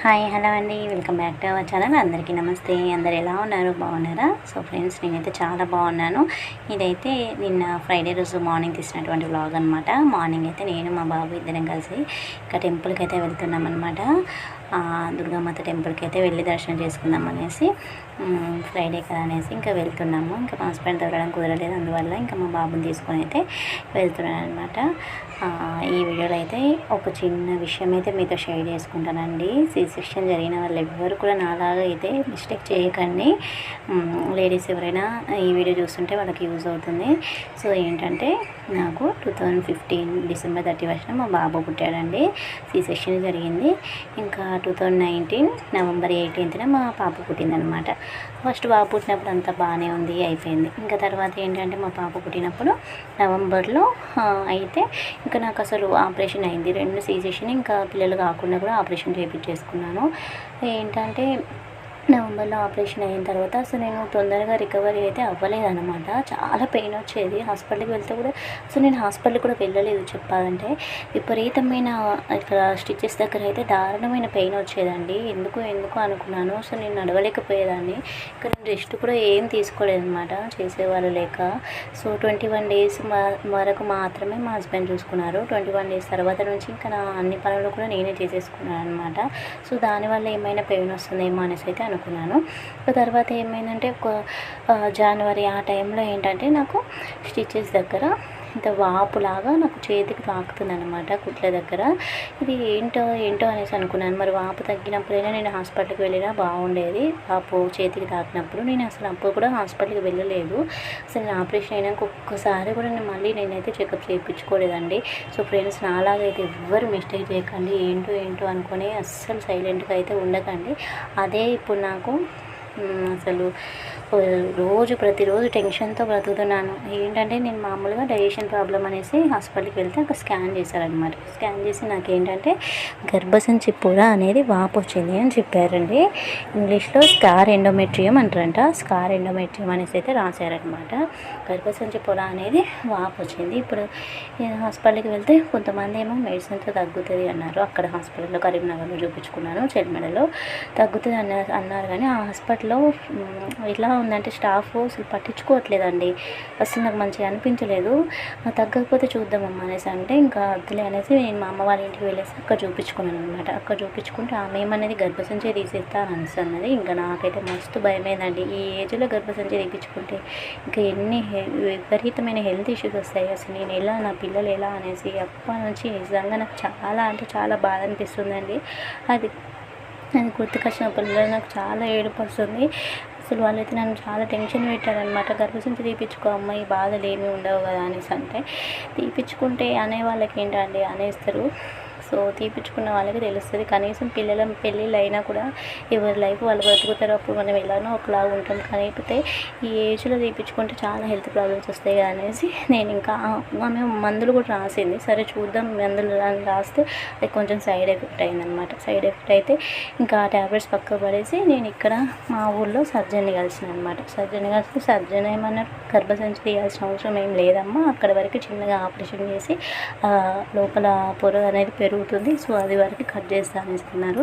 Hi hello అండి. Welcome back to our channel. అందరికీ నమస్తే. అందరు ఎలా ఉన్నారు? బాగున్నారా? సో ఫ్రెండ్స్ నేనైతే చాలా బాగున్నాను. ఇదైతే నిన్న ఫ్రైడే రోజు మార్నింగ్ తీసినటువంటి వ్లాగ్ అనమాట మార్నింగ్ అయితే నేను మా బాబు ఇద్దరం కలిసి ఇంకా టెంపుల్కి అయితే వెళ్తున్నాం అనమాట దుర్గామాత టెంపుల్కి అయితే వెళ్ళి దర్శనం చేసుకుందాం అనేసి ఫ్రైడే కదా అనేసి ఇంకా వెళ్తున్నాము. ఇంకా మా హస్బెండ్ తగ్గడం కుదరలేదు అందువల్ల ఇంకా మా బాబుని తీసుకొని అయితే వెళ్తున్నాను అనమాట ఈ వీడియోలో అయితే ఒక చిన్న విషయం అయితే మీతో షేర్ చేసుకుంటానండి. సి సెక్షన్ జరిగిన వాళ్ళు ఎవ్వరు కూడా నాలాగా అయితే మిస్టేక్ చేయకండి. లేడీస్ ఎవరైనా ఈ వీడియో చూస్తుంటే వాళ్ళకి యూజ్ అవుతుంది. సో ఏంటంటే నాకు two thousand fifteen December thirty ఫస్ట్న మా బాబు పుట్టాడండి. సి సెక్షన్ జరిగింది. ఇంకా టూ థౌజండ్ నైన్టీన్ నవంబర్ ఎయిటీన్త్న మా పాప పుట్టిందనమాట ఫస్ట్ బాబు పుట్టినప్పుడు అంతా బాగానే ఉంది అయిపోయింది. ఇంకా తర్వాత ఏంటంటే మా పాప పుట్టినప్పుడు నవంబర్లో అయితే ఇంకా నాకు అసలు ఆపరేషన్ అయింది. రెండు సీజేషన్ ఇంకా పిల్లలు కాకుండా కూడా ఆపరేషన్ చేయించేసుకున్నాను ఏంటంటే నవంబర్లో ఆపరేషన్ అయిన తర్వాత అసలు నేను తొందరగా రికవరీ అయితే అవ్వలేదన్నమాట. చాలా పెయిన్ వచ్చేది. హాస్పిటల్కి వెళ్తే కూడా అసలు నేను హాస్పిటల్కి కూడా వెళ్ళలేదు చెప్పాలంటే. విపరీతమైన ఇక్కడ స్టిచెస్ దగ్గర అయితే దారుణమైన పెయిన్ వచ్చేదండి. ఎందుకు ఎందుకు అనుకున్నాను. అసలు నేను నడవలేకపోయేదాన్ని. ఇక్కడ రెస్ట్ కూడా ఏం తీసుకోలేదన్నమాట చేసేవాళ్ళు లేక. సో ట్వంటీ వన్ డేస్ వరకు మాత్రమే మా హస్బెండ్ చూసుకున్నారు. ట్వంటీ వన్ డేస్ తర్వాత నుంచి ఇంకా నా అన్ని పనులు కూడా నేనే చేసేసుకున్నాను అనమాట సో దానివల్ల ఏమైనా పెయిన్ వస్తుందేమో అనేసి అయితే అనుకున్నాను. తర్వాత ఏమైందంటే ఒక జనవరి ఆ టైంలో ఏంటంటే నాకు స్టిచెస్ దగ్గర ఇంత వాపులాగా నాకు చేతికి తాకుతుంది అనమాట కుట్ల దగ్గర. ఇది ఏంటో ఏంటో అనేసి అనుకున్నాను. మరి వాపు తగ్గినప్పుడైనా నేను హాస్పిటల్కి వెళ్ళినా బాగుండేది. వాపు చేతికి తాకినప్పుడు నేను అసలు అప్పుడు కూడా హాస్పిటల్కి వెళ్ళలేదు. అసలు నేను ఆపరేషన్ అయినాక ఒక్కసారి కూడా నేను మళ్ళీ నేనైతే చెకప్ చేయించుకోలేదండి. సో ఫ్రెండ్స్ నాలాగైతే ఎవ్వరు మిస్టేక్ చేయకండి. ఏంటో ఏంటో అనుకొని అస్సలు సైలెంట్గా అయితే ఉండకండి. అదే ఇప్పుడు నాకు అసలు రోజు ప్రతిరోజు టెన్షన్తో బ్రతుకుతున్నాను. ఏంటంటే నేను మామూలుగా డైజెషన్ ప్రాబ్లం అనేసి హాస్పిటల్కి వెళ్తే అక్కడ స్కాన్ చేశారనమాట స్కాన్ చేసి నాకు ఏంటంటే గర్భసంచి పొర అనేది వాపు వచ్చింది అని చెప్పారండి. ఇంగ్లీష్లో స్కార్ ఎండోమెట్రియం అంటారంట. స్కార్ ఎండోమెట్రియం అనేసి అయితే రాశారనమాట గర్భసంచి పొర అనేది వాపు వచ్చింది. ఇప్పుడు హాస్పిటల్కి వెళ్తే కొంతమంది ఏమో మెడిసిన్తో తగ్గుతుంది అన్నారు. అక్కడ హాస్పిటల్లో కరీంనగర్లో చూపించుకున్నాను చెల్మెడలో తగ్గుతుంది అన్న అన్నారు. కానీ ఆ హాస్పిటల్ మ్, ఎలా ఉందంటే స్టాఫ్ అసలు పట్టించుకోవట్లేదండి. అసలు నాకు మంచిగా అనిపించలేదు. తగ్గకపోతే చూద్దామమ్మా అనేసి అంటే ఇంకా వద్దులే అనేసి నేను మా అమ్మ వాళ్ళ ఇంటికి వెళ్ళేసి అక్కడ చూపించుకున్నాను అనమాట అక్కడ చూపించుకుంటే ఆమె ఏమనేది గర్భసంచి తీసేస్తా అని అనేసి అన్నది. ఇంకా నాకైతే మస్తు భయమైందండి. ఈ ఏజ్లో గర్భసంచి తీపించుకుంటే ఇంకా ఎన్ని విపరీతమైన హెల్త్ ఇష్యూస్ వస్తాయి. అసలు నేను ఎలా నా పిల్లలు ఎలా అనేసి అప్పటి నుంచి నిజంగా నాకు చాలా అంటే చాలా బాధ అనిపిస్తుందండి. అది అది గుర్తుకొచ్చినప్పుడు నాకు చాలా ఏడుపు వస్తుంది అసలు వాళ్ళైతే నన్ను చాలా టెన్షన్ పెట్టారనమాట గర్భసంచి తీపించుకో అమ్మాయి బాధలు ఏమీ ఉండవు కదా అనేసి అంటే తీపించుకుంటే అనే వాళ్ళకి ఏంటండి అనేస్తారు. సో తీపించుకున్న వాళ్ళకి తెలుస్తుంది. కనీసం పిల్లల పెళ్ళిళ్ళు అయినా కూడా ఎవరి లైఫ్ వాళ్ళు బ్రతుకుతారు అప్పుడు మనం ఎలానో ఒకలాగా ఉంటాం. కాకపోతే ఈ ఏజ్లో తీపించుకుంటే చాలా హెల్త్ ప్రాబ్లమ్స్ వస్తాయి కదా అనేసి నేను ఇంకా ఆమె మందులు కూడా రాసింది. సరే చూద్దాం మందులు అని రాస్తే అది కొంచెం సైడ్ ఎఫెక్ట్ అయిందనమాట సైడ్ ఎఫెక్ట్ అయితే ఇంకా ఆ ట్యాబ్లెట్స్ పక్క పడేసి నేను ఇక్కడ మా ఊళ్ళో సర్జన్ని కలిసిన అనమాట సర్జన్ కలిసి సర్జన్ ఏమన్నారు గర్భసంచి తీయాల్సిన అవసరం ఏం లేదమ్మా. అక్కడ వరకు చిన్నగా ఆపరేషన్ చేసి లోపల పొర అనేది పెరుగు అవుతుంది సో అది వరకు కట్ చేస్తాను ఇస్తున్నారు.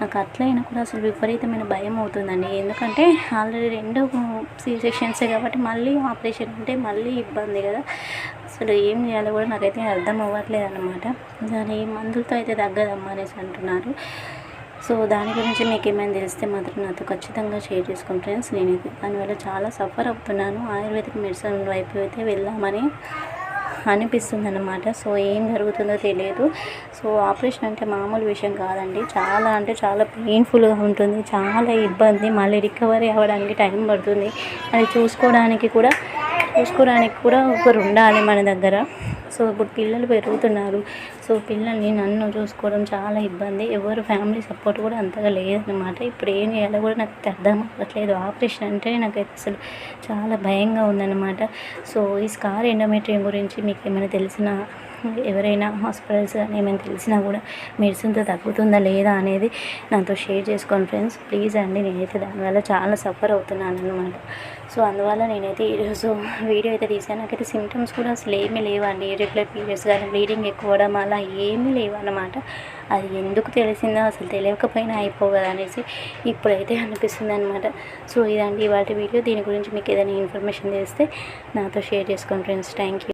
నాకు అట్లయినా కూడా అసలు విపరీతమైన భయం అవుతుందండి. ఎందుకంటే ఆల్రెడీ రెండో సీ సెక్షన్సే కాబట్టి మళ్ళీ ఆపరేషన్ అంటే మళ్ళీ ఇబ్బంది కదా. అసలు ఏం చేయాలో కూడా నాకైతే అర్థం అవ్వట్లేదు అనమాట దాని మందులతో అయితే తగ్గదమ్మా అనేసి అంటున్నారు. సో దాని గురించి మీకు ఏమైనా తెలిస్తే మాత్రం నాతో ఖచ్చితంగా షేర్ చేసుకోండి ఫ్రెండ్స్. నేనైతే దానివల్ల చాలా సఫర్ అవుతున్నాను. ఆయుర్వేదిక్ మెడిసిన్ వైపు అయితే వెళ్దామని అనిపిస్తుంది అనమాట సో ఏం జరుగుతుందో తెలియదు. సో ఆపరేషన్ అంటే మామూలు విషయం కాదండి. చాలా అంటే చాలా పెయిన్ఫుల్గా ఉంటుంది. చాలా ఇబ్బంది. మళ్ళీ రికవరీ అవ్వడానికి టైం పడుతుంది. అది చూసుకోవడానికి కూడా చూసుకోవడానికి కూడా ఒకరు ఉండాలి మన దగ్గర. సో ఇప్పుడు పిల్లలు పెరుగుతున్నారు. సో పిల్లల్ని నన్ను చూసుకోవడం చాలా ఇబ్బంది. ఎవరు ఫ్యామిలీ సపోర్ట్ కూడా అంతగా లేదనమాట ఇప్పుడు ఏం చేయాలో కూడా నాకు అర్థం అవ్వట్లేదు. ఆపరేషన్ అంటే నాకు అసలు చాలా భయంగా ఉందన్నమాట. సో ఈ స్కార్ ఎండోమెట్రియం గురించి మీకు ఏమైనా తెలిసిన ఎవరైనా హాస్పిటల్స్ కానీ ఏమైనా తెలిసినా కూడా మెడిసిన్తో తగ్గుతుందా లేదా అనేది నాతో షేర్ చేసుకోండి ఫ్రెండ్స్. ప్లీజ్ అండి నేనైతే దానివల్ల చాలా సఫర్ అవుతున్నాను అనమాట సో అందువల్ల నేనైతే ఈరోజు వీడియో అయితే తీసాను నాకైతే సిమ్టమ్స్ కూడా అసలు ఏమీ లేవండి. ఇరెగ్యులర్ పీరియడ్స్ కానీ బ్లీడింగ్ ఎక్కువ అలా ఏమీ లేవన్నమాట. అది ఎందుకు తెలిసిందో అసలు తెలియకపోయినా అయిపోగదా అనేసి ఇప్పుడైతే అనిపిస్తుంది అనమాట సో ఇదండి వాటి వీడియో. దీని గురించి మీకు ఏదైనా ఇన్ఫర్మేషన్ తెలిస్తే నాతో షేర్ చేసుకోండి ఫ్రెండ్స్. Thank you